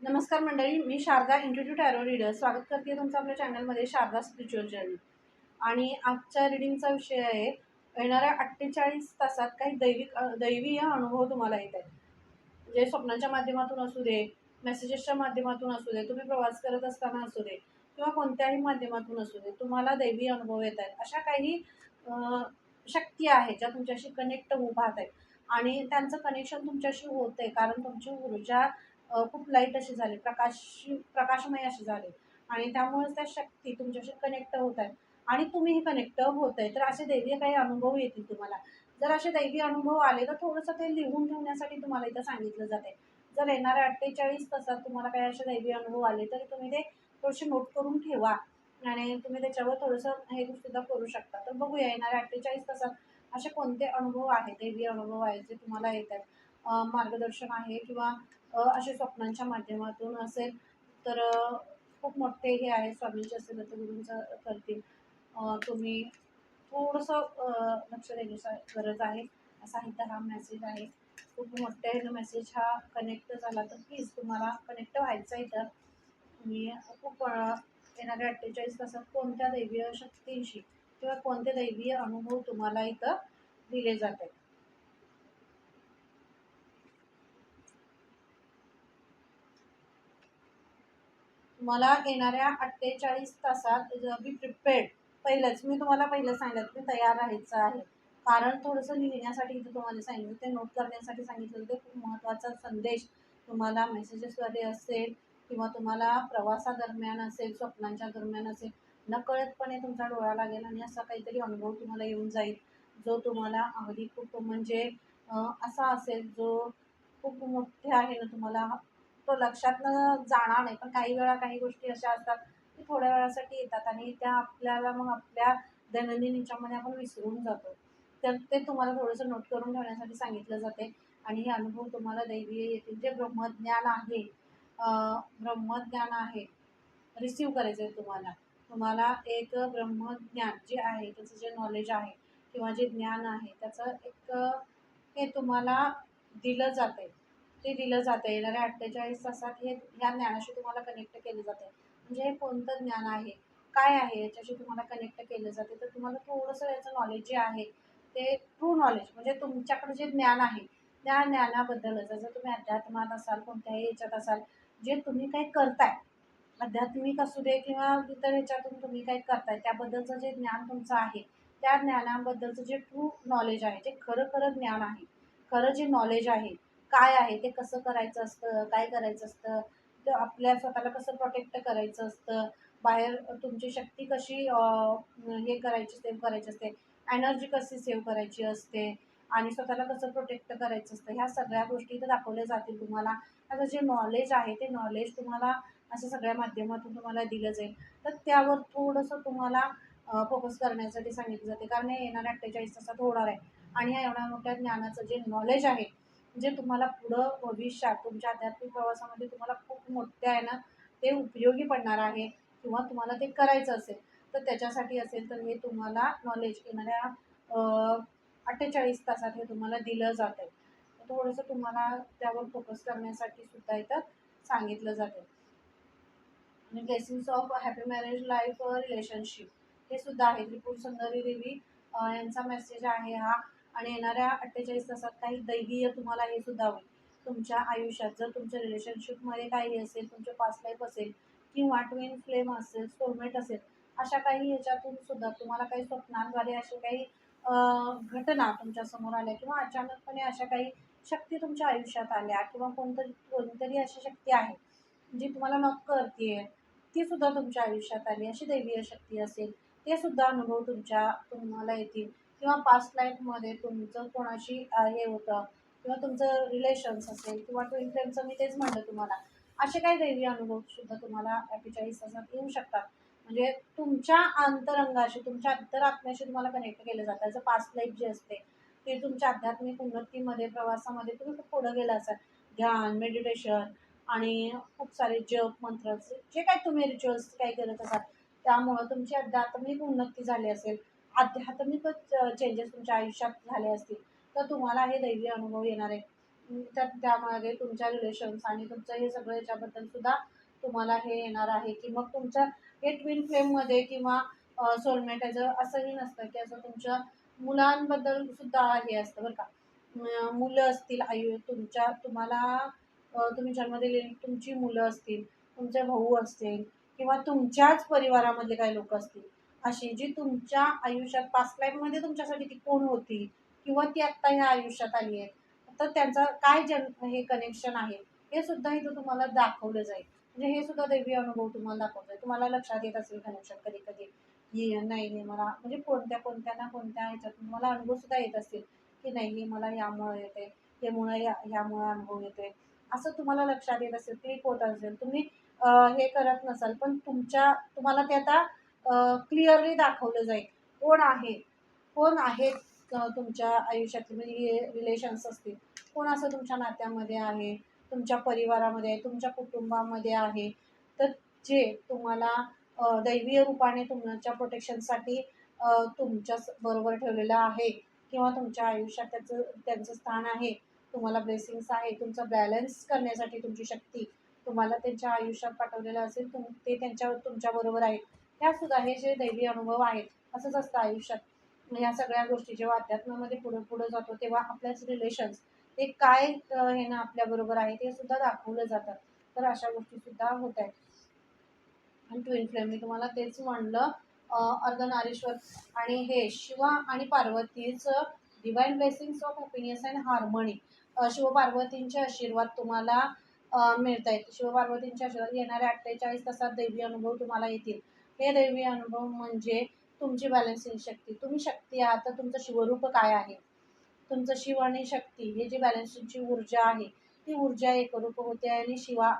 नमस्कार मंडळी मी शारदा इंटरव्ह्यू टॅरो रीडर स्वागत करते तुमचं आपल्या चॅनलमध्ये शारदा स्पिरिच्युअल जर्नी आणि आजच्या रिडिंगचा विषय आहे येणाऱ्या अठ्ठेचाळीस तासात काही दैविक दैवीय अनुभव तुम्हाला येत आहेत. जे स्वप्नांच्या माध्यमातून असू दे मेसेजेसच्या माध्यमातून असू दे तुम्ही प्रवास करत असताना असू दे किंवा कोणत्याही माध्यमातून असू दे तुम्हाला दैवी अनुभव येत आहेत. अशा काही शक्ती आहेत ज्या तुमच्याशी कनेक्ट होऊ पाहत आहेत. आणि त्यांचं कनेक्शन तुमच्याशी होत आहे कारण तुमची ऊर्जा खूप लाइट अशी झाले प्रकाश प्रकाशमय असे झाले. आणि त्यामुळेच त्या शक्ती तुमच्याशी कनेक्ट होत आहेत. आणि तुम्हीही कनेक्ट होत आहे तर असे दैवीय काही अनुभव येतील तुम्हाला. जर असे दैवी अनुभव आले तर थोडंसं ते लिहून ठेवण्यासाठी तुम्हाला इथं सांगितलं जाते जर येणाऱ्या अठ्ठेचाळीस तासात तुम्हाला काही असे दैवी अनुभव आले तरी तुम्ही ते थोडेसे नोट करून ठेवा. आणि तुम्ही त्याच्यावर थोडंसं हे सुद्धा करू शकता. तर बघूया येणाऱ्या अठ्ठेचाळीस तासात असे कोणते अनुभव आहेत दैवी अनुभव आहेत जे तुम्हाला येत आहेत? मार्गदर्शन आहे किंवा असे स्वप्नांच्या माध्यमातून असेल तर खूप मोठे हे आहे स्वामींचे असेल दत्तगुरूंचं करतील. तुम्ही थोडंसं लक्ष देण्याची गरज आहे असा इथं हा मेसेज आहे. खूप मोठे मेसेज हा कनेक्ट झाला तर प्लीज तुम्हाला कनेक्ट व्हायचं आहे तर तुम्ही खूप येणाऱ्या अठ्ठेचाळीस तासात कोणत्या दैवीय शक्तींशी किंवा कोणते दैवीय अनुभव तुम्हाला इथं दिले जातात. मला येणाऱ्या अठ्ठेचाळीस तासात बी प्रिपेअर्ड पहिलंच मी तुम्हाला पहिलं सांगितलं की तयार राहायचं आहे. कारण थोडंसं लिहिण्यासाठी इथं तुम्हाला सांगितलं ते नोट करण्यासाठी सांगितलं ते खूप महत्त्वाचा संदेश तुम्हाला मेसेजेसद्वारे असेल किंवा तुम्हाला प्रवासादरम्यान असेल स्वप्नांच्या दरम्यान असेल नकळतपणे तुमचा डोळा लागेल आणि असा काहीतरी अनुभव तुम्हाला येऊन जाईल. जो तुम्हाला अगदी खूप म्हणजे असा असेल जो खूप मोठे आहे ना तुम्हाला तो लक्षात न जाणार नाही. पण काही वेळा काही गोष्टी अशा असतात की थोड्या वेळासाठी येतात आणि त्या आपल्याला मग आपल्या दैनंदिन याच्यामध्ये आपण विसरून जातो. तर ते तुम्हाला थोडंसं नोट करून ठेवण्यासाठी सांगितलं जाते. आणि हे अनुभव तुम्हाला दैवीय येतील. जे ब्रह्मज्ञान आहे ब्रह्मज्ञान आहे रिसीव करायचं आहे तुम्हाला. तुम्हाला एक ब्रह्मज्ञान जे आहे त्याचं जे नॉलेज आहे किंवा जे ज्ञान आहे त्याचं एक हे तुम्हाला दिलं जाते ते दिलं जातं येणाऱ्या अठ्ठेचाळीस तासात हे ह्या ज्ञानाशी तुम्हाला कनेक्ट केलं जातं म्हणजे हे कोणतं ज्ञान आहे? काय आहे? याच्याशी तुम्हाला कनेक्ट केलं जाते तर तुम्हाला थोडंसं याचं नॉलेज जे आहे ते ट्रू नॉलेज म्हणजे तुमच्याकडे जे ज्ञान आहे त्या ज्ञानाबद्दलच. जर तुम्ही अध्यात्मात असाल कोणत्याही याच्यात असाल जे तुम्ही काही करताय आध्यात्मिक असू दे किंवा इतर ह्याच्यातून तुम्ही काही करताय त्याबद्दलचं जे ज्ञान तुमचं आहे त्या ज्ञानाबद्दलचं जे ट्रू नॉलेज आहे जे खरं खरं ज्ञान आहे खरं जे नॉलेज आहे काय आहे ते कसं करायचं असतं काय करायचं असतं ते आपल्या स्वतःला कसं प्रोटेक्ट करायचं असतं बाहेर तुमची शक्ती कशी हे करायची सेव्ह करायची असते एनर्जी कशी सेव्ह करायची असते आणि स्वतःला कसं प्रोटेक्ट करायचं असतं ह्या सगळ्या गोष्टी इथं दाखवल्या जातील तुम्हाला. त्याचं जे नॉलेज आहे ते नॉलेज तुम्हाला असं सगळ्या माध्यमातून तुम्हाला दिलं जाईल. तर त्यावर थोडंसं तुम्हाला फोकस करण्यासाठी सांगितलं जाते. कारण हे येणाऱ्या अठ्ठेचाळीस तासात होणार आहे. आणि ह्या एवढ्या मोठ्या ज्ञानाचं जे नॉलेज आहे जे तुम्हाला पुढं भविष्यात तुमच्या आध्यात्मिक प्रवासामध्ये तुम्हाला खूप मोठ्या आहे ना ते उपयोगी पडणार आहे किंवा तुम्हाला ते करायचं असेल तर त्याच्यासाठी असेल तर हे तुम्हाला नॉलेज येणाऱ्या अठ्ठेचाळीस तासात हे तुम्हाला दिलं जातं आहे. थोडंसं तुम्हाला त्यावर फोकस करण्यासाठी सुद्धा इथं सांगितलं जातं आणि blessings of happy marriage life relationship हे सुद्धा आहे. त्रिपुर सुंदरी देवी यांचा मेसेज आहे हा. आणि येणाऱ्या अठ्ठेचाळीस तासात काही दैवीय तुम्हाला हे सुद्धा होईल. तुमच्या आयुष्यात जर तुमच्या रिलेशनशिपमध्ये काही असेल तुमचे पास्ट लाईफ असेल किंवा ट्विन फ्लेम असेल सोलमेट असेल अशा काही ह्याच्यातून सुद्धा तुम्हाला काही स्वप्नांद्वारे असे काही घटना तुमच्यासमोर आल्या किंवा अचानकपणे अशा काही शक्ती तुमच्या आयुष्यात आल्या किंवा कोणतरी कोणतरी अशी शक्ती आहे जी तुम्हाला नक करते ती सुद्धा तुमच्या आयुष्यात आली. अशी दैवीय शक्ती असेल ते सुद्धा अनुभव तुमच्या तुम्हाला येतील. किंवा पास्ट लाईफमध्ये तुमचं कोणाशी हे होतं किंवा तुमचं रिलेशन्स असेल किंवा ट्विन फ्लेमचं मी तेच म्हणलं तुम्हाला. असे काही दैवी अनुभव सुद्धा तुम्हाला अठ्ठेचाळीस तासात येऊ शकतात. म्हणजे तुमच्या अंतरंगाशी तुमच्या अंतरात्म्याशी तुम्हाला कनेक्ट केलं जातं. त्याचं पास्ट लाईफ जे असते ते तुमच्या आध्यात्मिक उन्नतीमध्ये प्रवासामध्ये तुम्ही खूप पुढं गेला असाल. ध्यान मेडिटेशन आणि खूप सारे जप मंत्र जे काही तुम्ही रिच्युअल्स काही करत असाल त्यामुळं तुमची आध्यात्मिक उन्नती झाली असेल. आध्यात्मिकच चेंजेस तुमच्या आयुष्यात झाले असतील तर तुम्हाला हे दैवी अनुभव येणार आहे तर त्यामध्ये तुमच्या रिलेशन्स आणि तुमचं हे सगळं याच्याबद्दल सुद्धा तुम्हाला हे येणार आहे की मग तुमच्या हे ट्विन फ्लेममध्ये किंवा सोलमेट याचं असंही नसतं की असं तुमच्या मुलांबद्दल सुद्धा हे असतं बरं का. मुलं असतील आयु तुमच्या तुम्हाला तुम्ही जन्म दिलेली तुमची मुलं असतील तुमचे भाऊ असतील किंवा तुमच्याच परिवारामधले काही लोक असतील अशी जी तुमच्या आयुष्यात पास्ट लाईफमध्ये तुमच्यासाठी ती कोण होती? किंवा ती आत्ता ह्या आयुष्यात आली आहे? तर त्यांचा काय जन हे कनेक्शन आहे? हे सुद्धा इथं तुम्हाला दाखवलं जाईल. म्हणजे हे सुद्धा दैवी अनुभव तुम्हाला दाखवतो तुम्हाला लक्षात येत असेल कनेक्शन कधी कधी ये नाही नाही मला म्हणजे कोणत्या कोणत्या ना कोणत्या ह्याच्यातून मला अनुभव सुद्धा येत असतील. की नाही हे मला यामुळे येते हे या ह्यामुळे अनुभव येते असं तुम्हाला लक्षात येत असेल क्लिक होत असेल. तुम्ही हे करत नसाल पण तुमच्या तुम्हाला ते आता क्लिअरली दाखवलं जाईल. कोण आहे? कोण आहेत तुमच्या आयुष्यातले म्हणजे रिलेशन्स असतील? कोण असं तुमच्या नात्यामध्ये आहे? तुमच्या परिवारामध्ये आहे? तुमच्या कुटुंबामध्ये आहे? तर जे तुम्हाला दैवीय रूपाने तुमच्या प्रोटेक्शनसाठी तुमच्या बरोबर ठेवलेलं आहे किंवा तुमच्या आयुष्यात त्याचं त्यांचं स्थान आहे तुम्हाला ब्लेसिंग्स आहे तुमचं बॅलन्स करण्यासाठी तुमची शक्ती तुम्हाला त्यांच्या आयुष्यात पाठवलेलं असेल तुम ते त्यांच्या तुमच्याबरोबर आहे ह्या सुद्धा हे जे दैवी अनुभव आहेत असंच असतं आयुष्यात. ह्या सगळ्या गोष्टी जेव्हा अध्यात्मामध्ये पुढं पुढं जातो तेव्हा आपल्याच रिलेशन्स ते काय हे ना आपल्याबरोबर आहे ते सुद्धा दाखवलं जातं. तर अशा गोष्टी सुद्धा होत आहेत. आणि ट्विन फ्लेम मी तुम्हाला तेच म्हणलं अर्धनारीश्वर आणि हे शिवा आणि पार्वतीचं divine blessings of happiness and harmony शिवपार्वतींचे आशीर्वाद तुम्हाला मिळत आहेत शिवपार्वतींचे आशीर्वाद येणाऱ्या अठ्ठेचाळीस तासात दैवी अनुभव तुम्हाला येतील. हे दैवी अनुभव म्हणजे तुमची बॅलन्सिंग शक्ती. तुम्ही शक्ती आहात तर तुमचं शिवरूप काय आहे? तुमचं शिव आणि शक्ती हे जी बॅलन्सिंगची ऊर्जा आहे ती ऊर्जा एकरूप होते आणि शिवा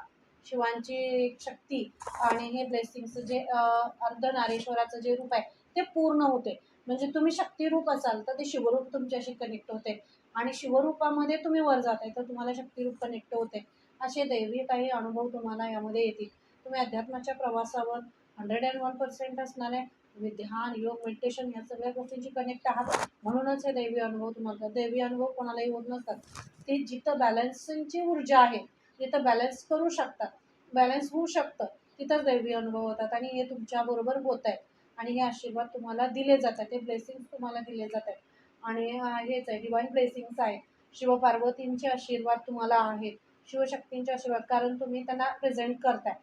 शिवांची एक शक्ती आणि हे ब्लेसिंगचं जे अर्धनारेश्वराचं जे रूप आहे ते पूर्ण होते. म्हणजे तुम्ही शक्तिरूप असाल तर ते शिवरूप तुमच्याशी कनेक्ट होते. आणि शिवरूपामध्ये तुम्ही वर जात आहे तर तुम्हाला शक्तिरूप कनेक्ट होते. असे दैवी काही अनुभव तुम्हाला यामध्ये येतील. तुम्ही अध्यात्माच्या प्रवासावर हंड्रेड अँड वन पर्सेंट असणार आहे. तुम्ही ध्यान योग मेडिटेशन या सगळ्या गोष्टींची कनेक्ट आहात. म्हणूनच हे दैवी अनुभव तुम्हाला दैवी अनुभव कोणालाही होत नसतात. ते जिथं बॅलन्सिंगची ऊर्जा आहे जिथं बॅलन्स करू शकतात. बॅलन्स होऊ शकतं. तिथंच दैवी अनुभव होतात आणि हे तुमच्याबरोबर होत आहे. आणि हे आशीर्वाद तुम्हाला दिले जातात हे ब्लेसिंग्स तुम्हाला दिले जातात आणि हेच आहे डिवाईन ब्लेसिंग्स आहे. शिवपार्वतींचे आशीर्वाद तुम्हाला आहेत. शिवशक्तींचे आशीर्वाद कारण तुम्ही त्यांना प्रेझेंट करताय.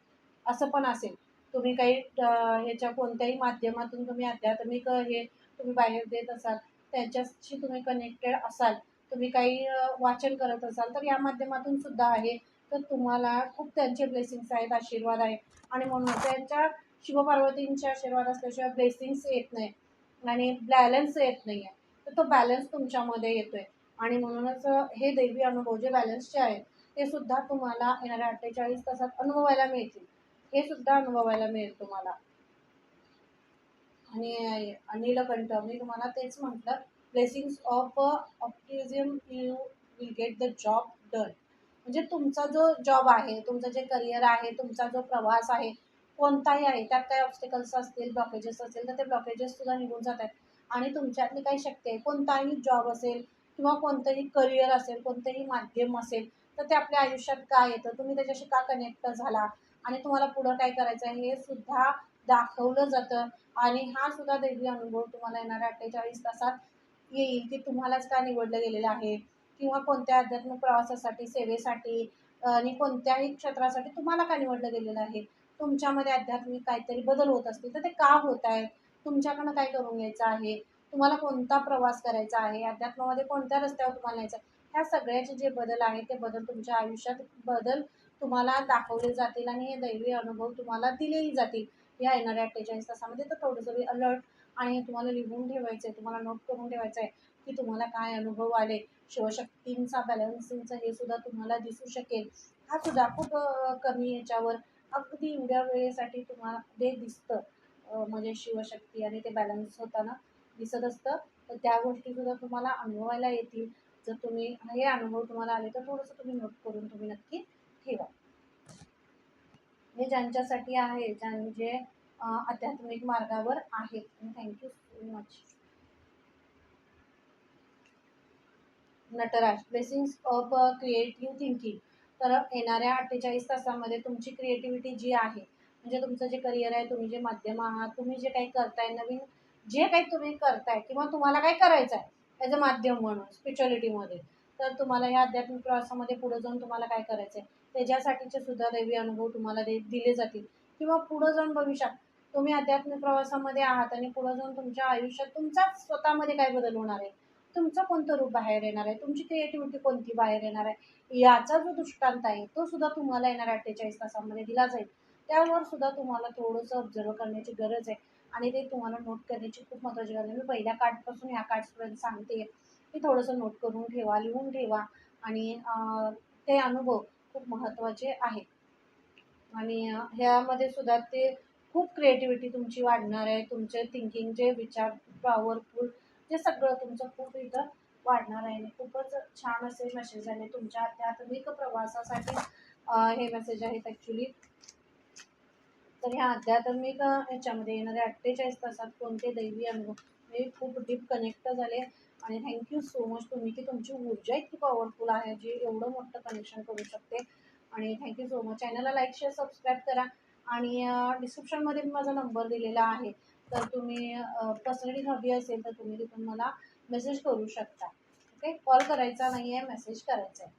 असं पण असेल. तुम्ही काही ह्याच्या कोणत्याही माध्यमातून तुम्ही आध्यात्मिक हे तुम्ही बाहेर देत असाल त्यांच्याशी तुम्ही कनेक्टेड असाल तुम्ही काही वाचन करत असाल तर या माध्यमातून सुद्धा आहे. तर तुम्हाला खूप त्यांचे ब्लेसिंग्स आहेत आशीर्वाद आहे. आणि म्हणून त्यांच्या शिवपार्वतींचे आशीर्वाद असल्याशिवाय ब्लेसिंग्स येत नाही. आणि बॅलन्स येत नाही आहे तर तो बॅलन्स तुमच्यामध्ये येतोय. आणि म्हणूनच हे दैवी अनुभव जे बॅलन्सचे आहेत ते सुद्धा तुम्हाला येणाऱ्या अठ्ठेचाळीस तासात अनुभवायला मिळतील. हे सुद्धा अनुभवायला मिळेल तुम्हाला. आणि नीलकंठ मी तुम्हाला तेच म्हटलं blessings of optimism you will get the job done म्हणजे तुमचा जो जॉब आहे तुमचं जे करिअर आहे तुमचा जो प्रवास आहे कोणताही आहे त्यात काही ऑब्स्टिकल्स असतील ब्लॉकेजेस असतील तर ते ब्लॉकेजेस सुद्धा निघून जात आहेत आणि तुमच्यातली काही शक्ती आहे कोणताही जॉब असेल किंवा कोणतंही करिअर असेल कोणतंही माध्यम असेल तर ते आपल्या आयुष्यात काय येतं? तुम्ही त्याच्याशी का कनेक्ट झाला? आणि तुम्हाला पुढं काय करायचं आहे हे सुद्धा दाखवलं जातं. आणि हा सुद्धा दैवी अनुभव तुम्हाला येणाऱ्या अठ्ठेचाळीस तासात येईल की तुम्हालाच का निवडलं गेलेलं आहे? किंवा कोणत्या आध्यात्मिक प्रवासासाठी सेवेसाठी आणि कोणत्याही क्षेत्रासाठी तुम्हाला का निवडलं गेलेलं आहे? तुमच्यामध्ये आध्यात्मिक काहीतरी बदल होत असतील तर ते का होत आहेत? तुमच्याकडनं काय करून घ्यायचं आहे? तुम्हाला कोणता प्रवास करायचा आहे? अध्यात्मामध्ये कोणत्या रस्त्यावर तुम्हाला यायचं ह्या सगळ्याचे जे बदल आहेत ते बदल तुमच्या आयुष्यात बदल तुम्हाला दाखवले जातील आणि हे दैवी अनुभव तुम्हाला दिलेही जातील. या येणाऱ्या अठ्ठेचाळीस तासामध्ये तर थोडंसं अलर्ट आणि तुम्हाला लिहून ठेवायचं आहे तुम्हाला नोट करून ठेवायचं आहे की तुम्हाला काय अनुभव आले. शिवशक्तींचा बॅलन्सिंगचा हे सुद्धा तुम्हाला दिसू शकेल. हा सुद्धा खूप कमी याच्यावर अगदी एवढ्या वेळेसाठी तुम्हाला ते दिसतं म्हणजे शिवशक्ती आणि ते बॅलन्स होताना दिसत असतं. तर त्या गोष्टीसुद्धा तुम्हाला अनुभवायला येतील. जर तुम्ही हे अनुभव तुम्हाला आले तर थोडंसं तुम्ही नोट करून तुम्ही नक्की ठेवा. हे ज्यांच्यासाठी आहे ज्यां जे आध्यात्मिक मार्गावर आहेत. Thank you so much Nataraj blessings of creative thinking तर येणाऱ्या अठ्ठेचाळीस तासामध्ये तुमची क्रिएटिव्हिटी जी आहे म्हणजे तुमचं जे करिअर आहे तुम्ही जे माध्यम आहात तुम्ही जे काही करताय नवीन जे काही तुम्ही करताय किंवा तुम्हाला काय करायचं आहे ॲज अ माध्यम म्हणून स्पिरिच्युअलिटीमध्ये तर तुम्हाला या आध्यात्मिक प्रवासामध्ये पुढे जाऊन तुम्हाला काय करायचं आहे त्याच्यासाठीचे सुद्धा दैवी अनुभव तुम्हाला दे दिले जातील. किंवा पुढं जाऊन भविष्यात तुम्ही आध्यात्मिक प्रवासामध्ये आहात आणि पुढं जाऊन तुमच्या आयुष्यात तुमचा स्वतःमध्ये काय बदल होणार आहे? तुमचं कोणतं रूप बाहेर येणार आहे? तुमची क्रिएटिव्हिटी कोणती बाहेर येणार आहे? याचा जो दृष्टांत आहे तो सुद्धा तुम्हाला येणार अठ्ठेचाळीस तासामध्ये दिला जाईल. त्यावर सुद्धा तुम्हाला थोडंसं ऑब्झर्व करण्याची गरज आहे. आणि ते तुम्हाला नोट करण्याची खूप महत्त्वाची गरज आहे. मी पहिल्या कार्डपासून ह्या कार्ड्सपर्यंत सांगते की थोडंसं नोट करून ठेवा लिहून ठेवा. आणि ते अनुभव खूप महत्त्वाचे आहे आणि ह्यामध्ये सुद्धा ते खूप क्रिएटिव्हिटी तुमची वाढणार आहे. तुमचे थिंकिंगचे विचार पॉवरफुल ते सगळं तुमचं खूप इथं वाढणार आहे. आणि खूपच छान असे मेसेज आले तुमच्या आध्यात्मिक प्रवासासाठी. हे मेसेज आहेत ॲक्च्युली तर ह्या आध्यात्मिक ह्याच्यामध्ये येणाऱ्या अठ्ठेचाळीस तासात कोणते दैवी अनुभव? हे खूप डीप कनेक्ट झाले. आणि थँक्यू सो मच तुम्ही की तुमची ऊर्जा इतकी पॉवरफुल आहे जी एवढं मोठं कनेक्शन करू शकते. आणि थँक्यू सो मच चॅनलला लाईक शेअर सबस्क्राईब करा. आणि डिस्क्रिप्शनमध्ये माझा नंबर दिलेला आहे. तर तुम्ही पर्सनली हवी असेल तर तुम्ही तिथून मला मेसेज करू शकता. ओके कॉल करायचा नाही आहे मेसेज करायचा आहे.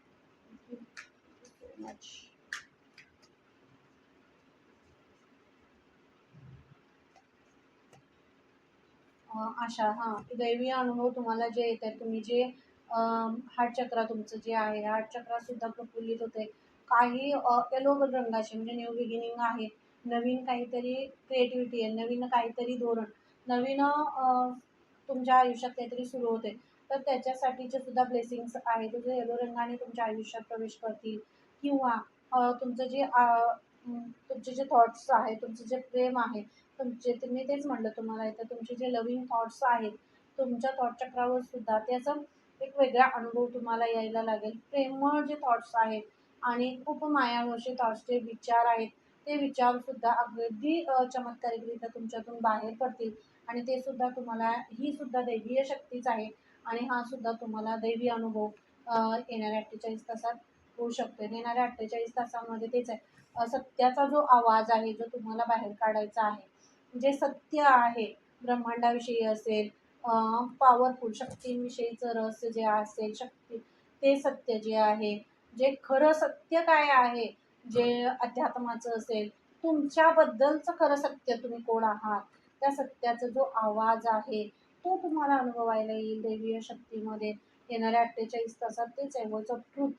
थँक्यू सो मच अशा आशा हां दैवी अनुभव तुम्हाला जे येत आहेत तुम्ही जे हार्टचक्र तुमचं जे आहे हार्टचक्रासुद्धा प्रफुल्लित होते काही येलो रंगाचे म्हणजे न्यू बिगिनिंग आहे नवीन काहीतरी क्रिएटिव्हिटी आहे नवीन काहीतरी धोरण नवीन तुमच्या आयुष्यात काहीतरी सुरू होते तर त्याच्यासाठीचे सुद्धा ब्लेसिंग्स आहे ते जे येलो रंगाने तुमच्या आयुष्यात प्रवेश करतील. किंवा तुमचं जे तुमचे जे थॉट्स आहे तुमचं जे प्रेम आहे तुमचे ते मी तेच म्हटलं तुम्हाला इथं तुमचे जे लविंग थॉट्स आहेत तुमच्या थॉट चक्रावर सुद्धा त्याचा एक वेगळा अनुभव तुम्हाला यायला लागेल. प्रेमळ जे थॉट्स आहेत आणि खूप मायावशी थॉट्सचे विचार आहेत ते विचारसुद्धा अगदी चमत्कारिकरित्या तुमच्यातून बाहेर पडतील आणि ते सुद्धा तुम्हाला ही सुद्धा दैवीय शक्तीच आहे आणि हा सुद्धा तुम्हाला दैवी अनुभव येणाऱ्या अठ्ठेचाळीस तासात होऊ शकतो. येणाऱ्या अठ्ठेचाळीस तासामध्ये तेच आहे. सत्याचा जो आवाज आहे जो तुम्हाला बाहेर काढायचा आहे जे सत्य आहे ब्रह्मांडाविषयी असेल पॉवरफुल शक्तींविषयीचं रहस्य जे असेल शक्ती ते सत्य जे आहे जे खरं सत्य काय आहे जे अध्यात्माचं असेल तुमच्याबद्दलचं खरं सत्य तुम्ही कोण आहात? त्या सत्याचा जो आवाज आहे तो तुम्हाला अनुभवायला येईल दैवीय शक्तीमध्ये. येणाऱ्या अठ्ठेचाळीस तासात तेच आहे वर्ड्स ऑफ ट्रूथ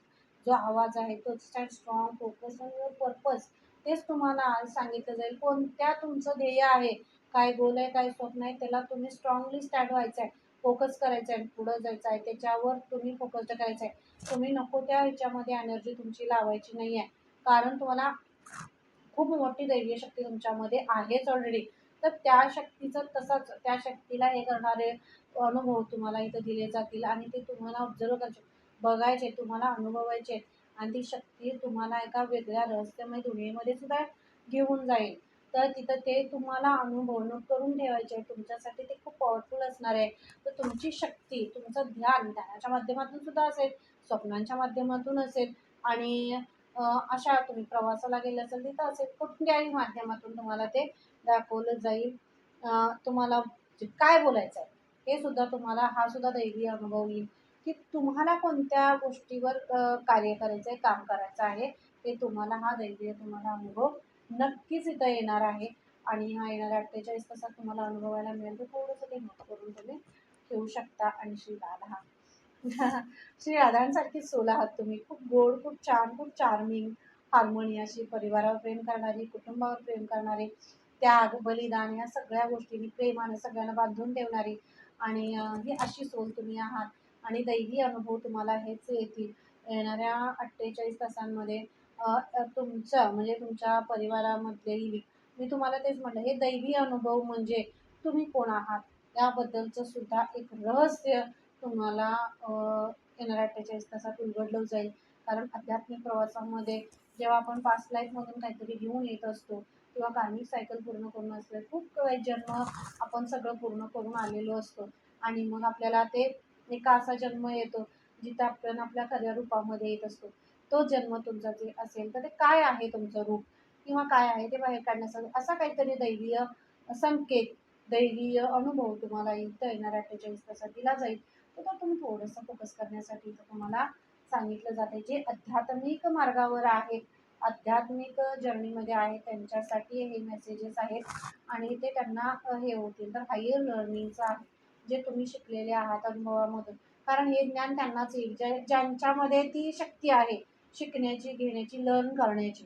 जो आवाज आहे तो stand strong focus your purpose तेच तुम्हाला सांगितलं जाईल. कोणत्या तुमचं ध्येय आहे? काय गोल आहे काय स्वप्न आहे त्याला तुम्ही स्ट्रॉंगली स्टार्ट व्हायचं आहे फोकस करायचं आहे पुढं जायचं आहे त्याच्यावर तुम्ही फोकस करायचं आहे तुम्ही नको त्या ह्याच्यामध्ये एनर्जी तुमची लावायची नाही आहे कारण तुम्हाला खूप मोठी दैवीय शक्ती तुमच्यामध्ये आहेच ऑलरेडी तर त्या शक्तीचं तसंच त्या शक्तीला हे करणारे अनुभव तुम्हाला इथं दिले जातील आणि ते तुम्हाला ऑब्झर्व करायचे. बघायचे तुम्हाला अनुभवायचे. आणि ती शक्ती तुम्हाला एका वेगळ्या रहस्यमय दुनियेमध्ये सुद्धा घेऊन जाईल. तर तिथं ते तुम्हाला अनुभव नोट करून ठेवायचे. आहे तुमच्यासाठी ते खूप पॉवरफुल असणार आहे. तर तुमची शक्ती तुमचं ध्यान ध्यानाच्या माध्यमातून सुद्धा असेल स्वप्नांच्या माध्यमातून असेल आणि अशा तुम्ही प्रवासाला गेले असेल तिथं असेल कुठल्याही माध्यमातून तुम्हाला ते दाखवलं जाईल. तुम्हाला काय बोलायचं आहे हे सुद्धा तुम्हाला हा सुद्धा दैवी अनुभव येईल. की तुम्हाला कोणत्या गोष्टीवर कार्य करायचं आहे काम करायचं आहे ते तुम्हाला हा दैवीय तुम्हाला अनुभव नक्कीच इथं येणार आहे. आणि हा येणाऱ्या अठ्ठेचाळीस तासात तुम्हाला अनुभवायला मिळेल. तर थोडंसं ते नोट करून तुम्ही ठेवू शकता. आणि श्री राधा. श्री राधांसारखी सोल आहात तुम्ही. खूप गोड खूप छान खूप चार्मिंग हार्मोनी अशी परिवारावर प्रेम करणारी कुटुंबावर प्रेम करणारी त्याग बलिदान या सगळ्या गोष्टींनी प्रेमाने सगळ्यांना बांधून ठेवणारी. आणि ही अशी सोल तुम्ही आहात. आणि दैवी अनुभव तुम्हाला हेच येतील. येणाऱ्या अठ्ठेचाळीस तासांमध्ये तुमचं म्हणजे तुमच्या परिवारामधलेही मी तुम्हाला तेच म्हटलं हे दैवी अनुभव म्हणजे तुम्ही कोण आहात? याबद्दलचं सुद्धा एक रहस्य तुम्हाला येणाऱ्या अठ्ठेचाळीस तासात उलगडलं जाईल. कारण आध्यात्मिक प्रवासामध्ये जेव्हा आपण पास्ट लाईफमधून काहीतरी घेऊन येत असतो किंवा कार्मिक सायकल पूर्ण करून असले खूप जन्म आपण सगळं पूर्ण करून आलेलो असतो. आणि मग आपल्याला ते एक असा जन्म येतो जिथे आपण आपल्या खऱ्या रूपामध्ये येत असतो. तो जन्म तुमचा जे असेल तर ते काय आहे तुमचं रूप? किंवा काय आहे ते बाहेर काढण्यासाठी? असा काहीतरी दैवीय संकेत दैवीय अनुभव तुम्हाला इथं येणाऱ्या अठ्ठेचाळीस तासात दिला जाईल. तर तो तुम्ही थोडंसं फोकस करण्यासाठी इथं तुम्हाला सांगितलं जाते जे आध्यात्मिक मार्गावर आहेत आध्यात्मिक जर्नीमध्ये आहे त्यांच्यासाठी हे मेसेजेस आहेत. आणि ते त्यांना हे होतील. तर हायर लर्निंगचं आहे जे तुम्ही शिकलेले आहात अनुभवामधून. कारण हे ज्ञान त्यांनाच येईल. ज्या ज्यांच्यामध्ये ती शक्ती आहे शिकण्याची घेण्याची लर्न करण्याची.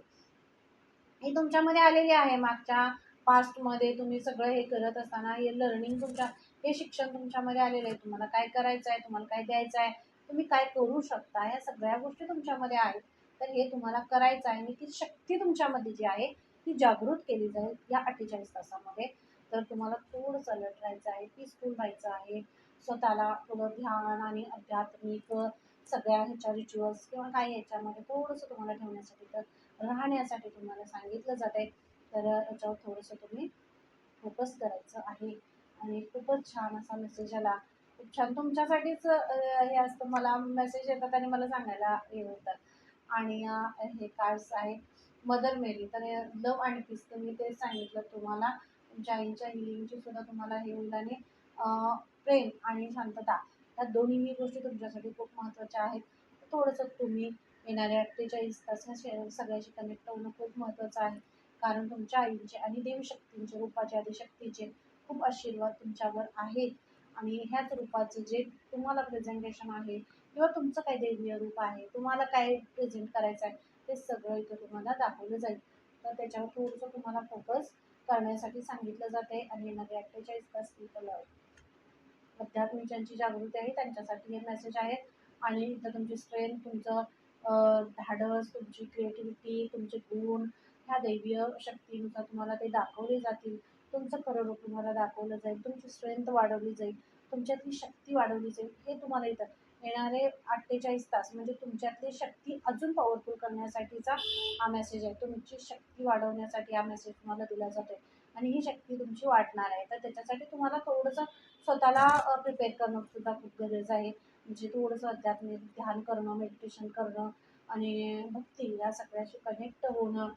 ही तुमच्यामध्ये आलेली आहे. मागच्या पास्टमध्ये तुम्ही सगळं हे करत असताना हे लर्निंग तुमच्या हे शिक्षण तुमच्यामध्ये आलेलं आहे. तुम्हाला काय करायचं आहे? तुम्हाला काय द्यायचं आहे? तुम्ही काय करू शकता? या सगळ्या गोष्टी तुमच्यामध्ये आहेत. तर हे तुम्हाला करायचं आहे. आणि ती शक्ती तुमच्यामध्ये जी आहे ती जागृत केली जाईल या अठ्ठेचाळीस तासामध्ये. तर तुम्हाला थोडंसं अलर्ट राहायचं आहे पीसफुल व्हायचं आहे. स्वतःला थोडं ध्यान आणि आध्यात्मिक सगळ्या ह्याच्या रिच्युअल्स किंवा काही ह्याच्यामध्ये थोडंसं तुम्हाला ठेवण्यासाठी तर राहण्यासाठी तुम्हाला सांगितलं जात आहे तर याच्यावर थोडंसं तुम्ही फोकस करायचं आहे. आणि खूपच छान असा मेसेज आला. खूप छान. तुमच्यासाठीच हे असतं. मला मेसेज येतात आणि मला सांगायला हे होतं. आणि हे कार्ड्स आहे. मदर मेरी तर लव आणि पीस तर मी ते सांगितलं. तुम्हाला तुमच्या आईंच्या हिलिंगची सुद्धा तुम्हाला हे होईल आणि प्रेम आणि शांतता या दोन्हीही गोष्टी तुमच्यासाठी खूप महत्त्वाच्या आहेत. थोडंसं तुम्ही येणाऱ्या अठ्ठेचाळीस तास शे- सगळ्याशी कनेक्ट होणं खूप महत्त्वाचं आहे. कारण तुमच्या आईंचे आणि देवशक्तींचे रूपाचे आदिशक्तीचे खूप आशीर्वाद तुमच्यावर आहेत. आणि ह्याच रूपाचं जे तुम्हाला प्रेझेंटेशन आहे किंवा तुमचं काय दैवीय रूप आहे तुम्हाला काय प्रेझेंट करायचं आहे ते सगळं इथं तुम्हाला दाखवलं जाईल. तर त्याच्यावर थोडंसं तुम्हाला फोकस करण्यासाठी सांगितलं जाते आणि येणारे अठ्ठेचाळीस तास पीपल अध्यात्मिक ज्यांची जागृती आहे त्यांच्यासाठी हे मेसेज आहे आणि इथं तुमची स्ट्रेंथ तुमचं धाडस तुमची क्रिएटिव्हिटी तुमचे गुण ह्या दैवीय शक्तीनुसार तुम्हाला ते दाखवले जातील. तुमचं खरं रूप तुम्हाला दाखवलं जाईल. तुमची स्ट्रेंथ वाढवली जाईल. तुमच्यातली शक्ती वाढवली जाईल. हे तुम्हाला इथं येणारे अठ्ठेचाळीस तास म्हणजे तुमच्यातली शक्ती अजून पॉवरफुल करण्यासाठीचा हा मेसेज आहे. तुमची शक्ती वाढवण्यासाठी हा मेसेज तुम्हाला दिला जातोय. आणि ही शक्ती तुमची वाढणार आहे. तर त्याच्यासाठी तुम्हाला थोडंसं स्वतःला प्रिपेअर करणं सुद्धा खूप गरज आहे. म्हणजे थोडंसं आध्यात्मिक ध्यान करणं मेडिटेशन करणं आणि भक्ती या सगळ्याशी कनेक्ट होणं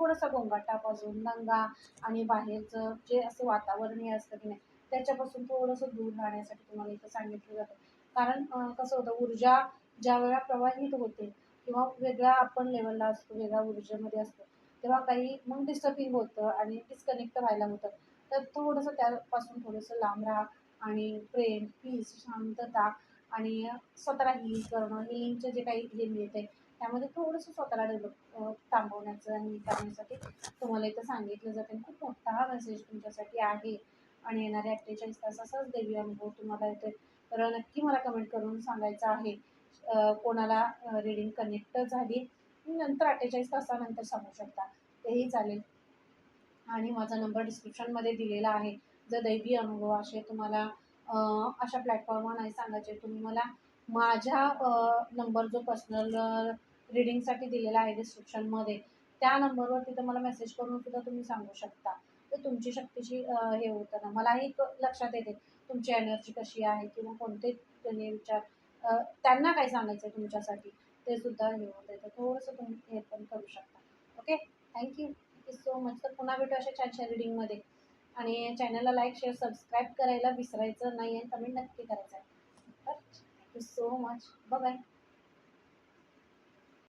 थोडंसं गोंगाटापासून दंगा आणि बाहेरचं जे असं वातावरणीय असतं की नाही त्याच्यापासून थोडंसं दूर राहण्यासाठी तुम्हाला इथं सांगितलं जातं. कारण कसं होतं ऊर्जा ज्या वेळा प्रवाहित होते किंवा वेगळा आपण लेवलला असतो वेगळ्या ऊर्जेमध्ये असतो तेव्हा काही मग डिस्टर्बिंग होतं आणि डिस्कनेक्ट व्हायला होतं. तर थोडंसं त्यापासून थोडंसं लांब राहा आणि प्रेम पीस शांतता आणि स्वतःला हील करणं हिलिंगचे जे काही हे मिळते त्यामध्ये थोडंसं स्वतःला डेव्हलप थांबवण्याचं आणि करण्यासाठी तुम्हाला इथं सांगितलं जातं. आणि खूप मोठा हा मेसेज तुमच्यासाठी आहे आणि येणारे अठ्ठेचाळीस तास असाच देवी अनुभव तुम्हाला इथे तर नक्की मला कमेंट करून सांगायचं आहे. कोणाला रीडिंग कनेक्ट झाली नंतर अठ्ठेचाळीस तासानंतर सांगू शकता. तेही चालेल. आणि माझा नंबर डिस्क्रिप्शनमध्ये दिलेला आहे. जर दैवी अनुभव असे तुम्हाला अशा प्लॅटफॉर्मवर नाही सांगायचे तुम्ही मला माझ्या नंबर जो पर्सनल रिडिंगसाठी दिलेला आहे डिस्क्रिप्शनमध्ये त्या नंबरवर तिथं मला मेसेज करून सुद्धा तुम्ही सांगू शकता. तर तुमची शक्तीची हे होतं ना. मलाही क- लक्षात येते. तुमची एनर्जी कशी आहे किंवा कोणते त्यांनी विचार त्यांना काय सांगायचं आहे तुमच्यासाठी? ते सुद्धा हे होतं तर थोडंसं तुम्ही हे पण करू शकता. Okay thank you thank you so much तर पुन्हा भेटू अशा छानशा रिडिंगमध्ये आणि चॅनलला लाईक शेअर सबस्क्राईब करायला विसरायचं नाही आहे कमेंट नक्की करायचं आहे थँक्यू सो मच बाय